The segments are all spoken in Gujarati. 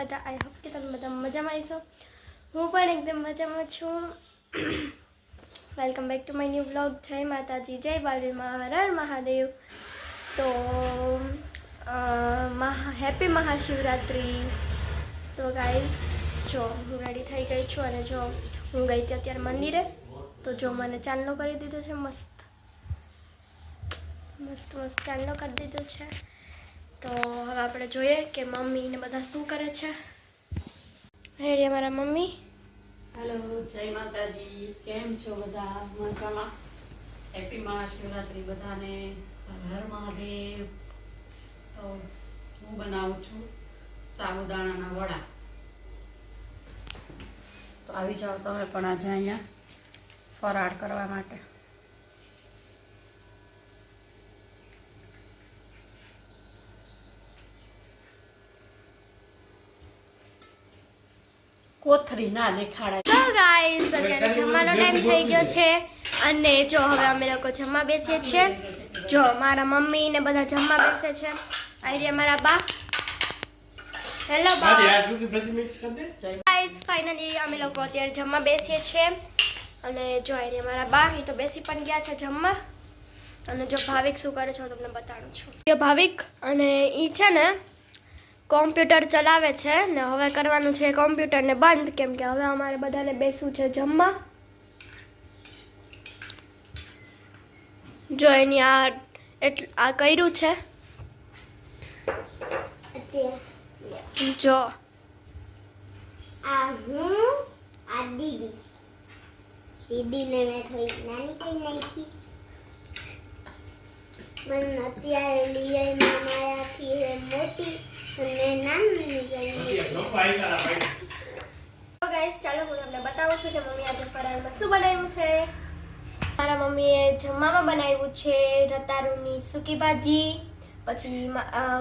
બધા આઈ હોપ કે તમે બધા મજામાં આવીશો હું પણ એકદમ મજામાં છું. Welcome back to my new blog જય માતાજી, જય બાલી હર હર મહાદેવ. તો મહા હેપી મહાશિવરાત્રિ. તો ગાઈઝ જો હું રેડી થઈ ગઈ છું અને જો હું ગઈ હતી અત્યારે મંદિરે, તો જો મને ચાંદલો કરી દીધો છે, મસ્ત. મસ્ત મસ્ત ચાંદલો કરી દીધો છે. તો હવે આપણે જોઈએ કે મમ્મી ને બધા શું કરે છે. હેરી અમારા મમ્મી. હેલો, જય માતાજી. કેમ છો બધા? મજામાં? હેપી મહાશિવરાત્રી બધાને. હર મહાદેવ. તો હું બનાવું છું સાબુદાણાના વડા. તો આવી જાઓ તમે પણ આજે અહીંયા ફરાળ કરવા માટે. કોથરી ના દેખાડાય તો ગાઈસ અત્યારે જમવાનો ટાઈમ થઈ ગયો છે અને જો હવે અમે લોકો જમવા બેસીએ છીએ. જો મારા મમ્મી ને બધા જમવા બેસે છે. આઈડિયા મારા બા. હેલો બા. ગાઈસ ફાઇનલી અમે લોકો અત્યારે જમવા બેસીએ છીએ. અને જો આઈડિયા મારા બા એ તો બેસી પણ ગયા છે જમવા. અને જો ભાવિક શું કરે છે હું તમને બતાડું છું. ભાવિક અને એ છે ને કોમ્પ્યુટર ચલાવે છે ને હવે કરવાનું છે કોમ્પ્યુટરને બંધ, કેમ કે હવે અમારે બધાને બેસવું છે જમવા. જો એની આ એટલે આ કર્યું છે. જો. આ હું, આ દીદી. દીદીને મેં થોડી નાની કરી નાખી. મને અત્યારે લઈ એ મોટી. ચાલો હું તમને બતાવું છું કે મમ્મી આજે ફરાળમાં શું બનાવ્યું છે. મારા મમ્મીએ જમવામાં બનાવ્યું છે રતારુની સૂકી ભાજી પછી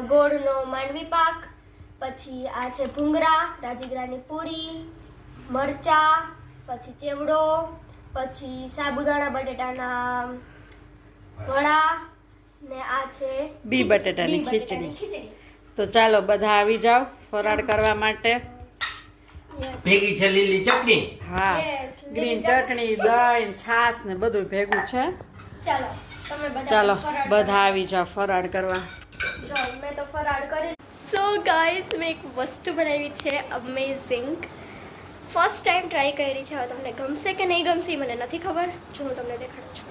ગોળનો માંડવી પાક પછી આ છે ભૂંગરા રાજગરાની પૂરી મરચા પછી ચેવડો પછી સાબુદાણા બટેટાના વડા ને આ છે બી બટેટાની ખીચડી. ખીચડી. તો ચાલો બધા આવી જાઓ ફરાળ કરવા માટે. ભેગી છે લીલી ચટણી? હા ગ્રીન ચટણી. દહીં છાસ ને બધું ભેગું છે. ચાલો બધા ચાલો ફરાળ બધા આવી જાઓ ફરાળ કરવા. જો મેં તો ફરાળ કરી. સો ગાઈઝ મેં એક વસ્તુ બનાવી છે અમેઝિંગ ફર્સ્ટ ટાઈમ ટ્રાય કરી છે હવે તમને ગમશે કે નહીં ગમશે મને નથી ખબર. જો હું તમને દેખાડું છું.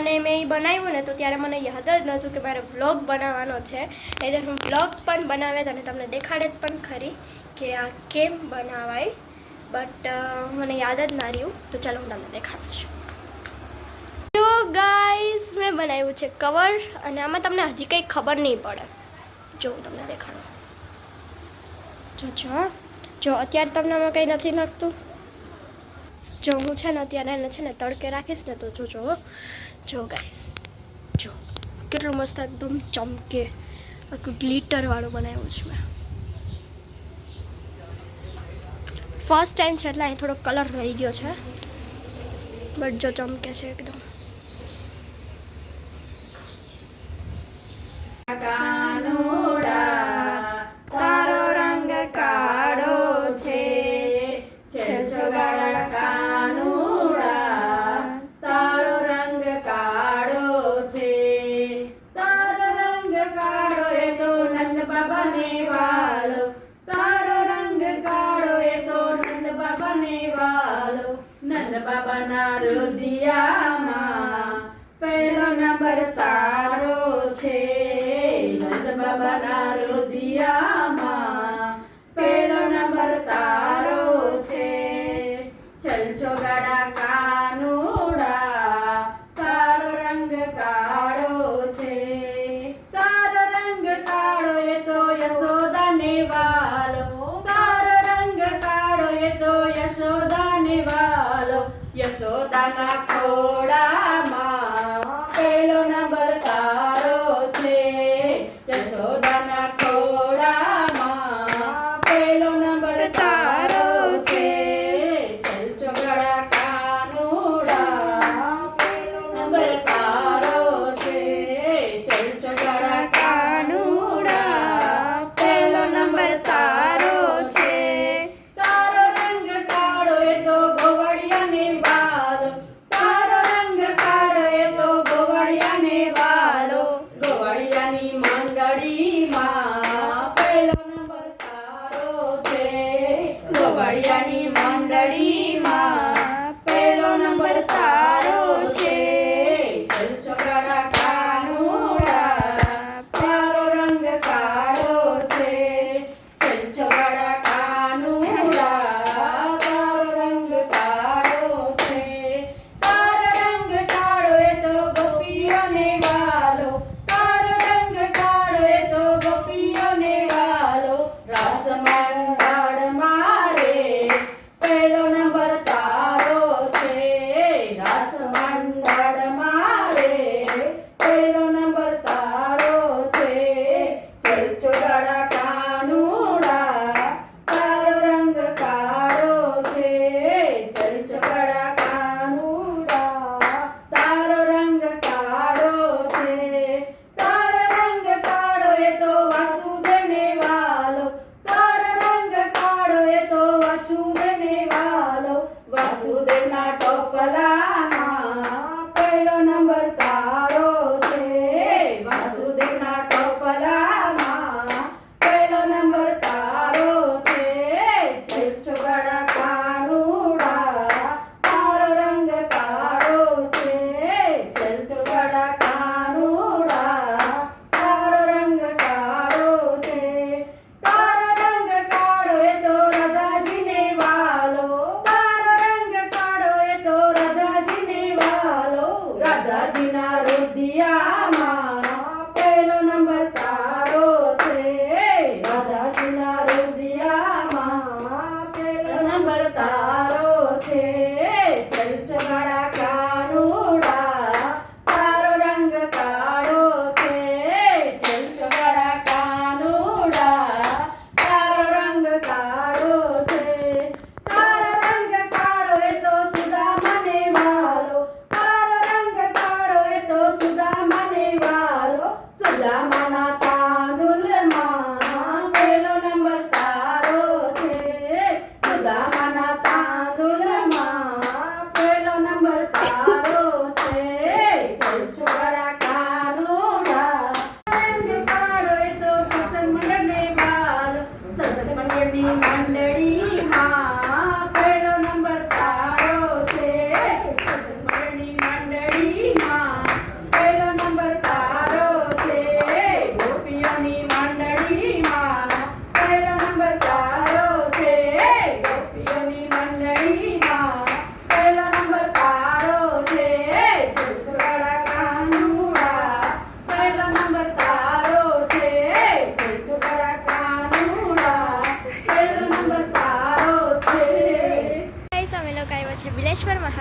અને મેં એ બનાવ્યું ને તો ત્યારે મને યાદ જ નહોતું કે મારે વ્લોગ બનાવવાનો છે. એટલે હું વ્લોગ પણ બનાવે અને તમને દેખાડે પણ ખરી કે આ કેમ બનાવાય. બટ મને યાદ જ ના રહ્યું. તો ચાલો હું તમને દેખાડું છું. તો ગાઈસ મેં બનાવ્યું છે કવર અને આમાં તમને હજી કંઈ ખબર નહીં પડે. જો, હું તમને દેખાડું. જો જો. જો, અત્યારે તમને આમાં કંઈ નથી લાગતું? જો હું છે ને અત્યારે એને છે ને તડકે રાખીશ ને તો જોજો. જો ગાઈશ જો. કેટલું મસ્ત એકદમ ચમકે. આખું ગ્લિટરવાળું બનાવ્યું છે મેં. ફર્સ્ટ ટાઈમ છે એટલે અહીં થોડો કલર રહી ગયો છે. બટ જો ચમકે છે એકદમ. નંદ બાબાને વાલો તારો રંગ કાળો એ તો નંદ બાબાને વાલો નંદ બાબાના રુદિયામાં યશોદાના ખોડામાં મંડળીમાં પહેલો નંબર પહેલો નંબર તારો છે. ચલચોકાડા કાનુડા તારો રંગ કાળો છે. ચલચોકાડા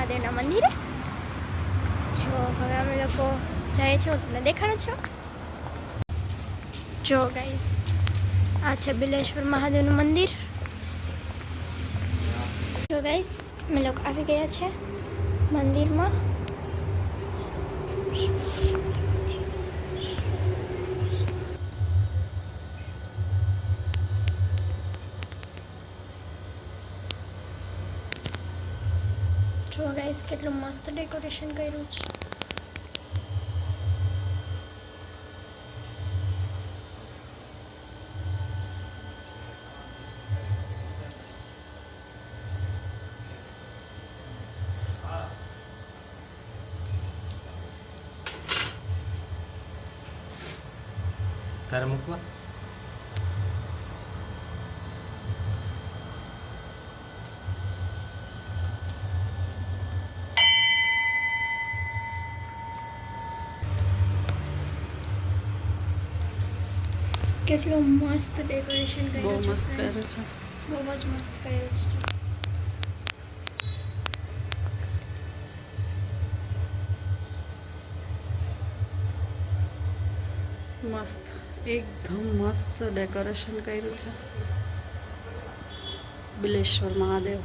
મહાદેવના મંદિરે? જો, હવે અમે લોકો જઈએ છીએ, હું તમને દેખાડું છું. જો ગાઈસ આ છે બિલેશ્વર મહાદેવનું મંદિર. જો ગાઈસ અમે લોકો આવી ગયા છે મંદિરમાં જો ગાઈસ કેટલું મસ્ત ડેકોરેશન કર્યું છે. તારે મૂકવા? કેટલું મસ્ત ડેકોરેશન બહુ કર્યું છે મસ્ત guys. કર્યું છે બહુ જ મસ્ત કર્યું છે મસ્ત એકદમ મસ્ત ડેકોરેશન કર્યું છે બિલેશ્વર મહાદેવ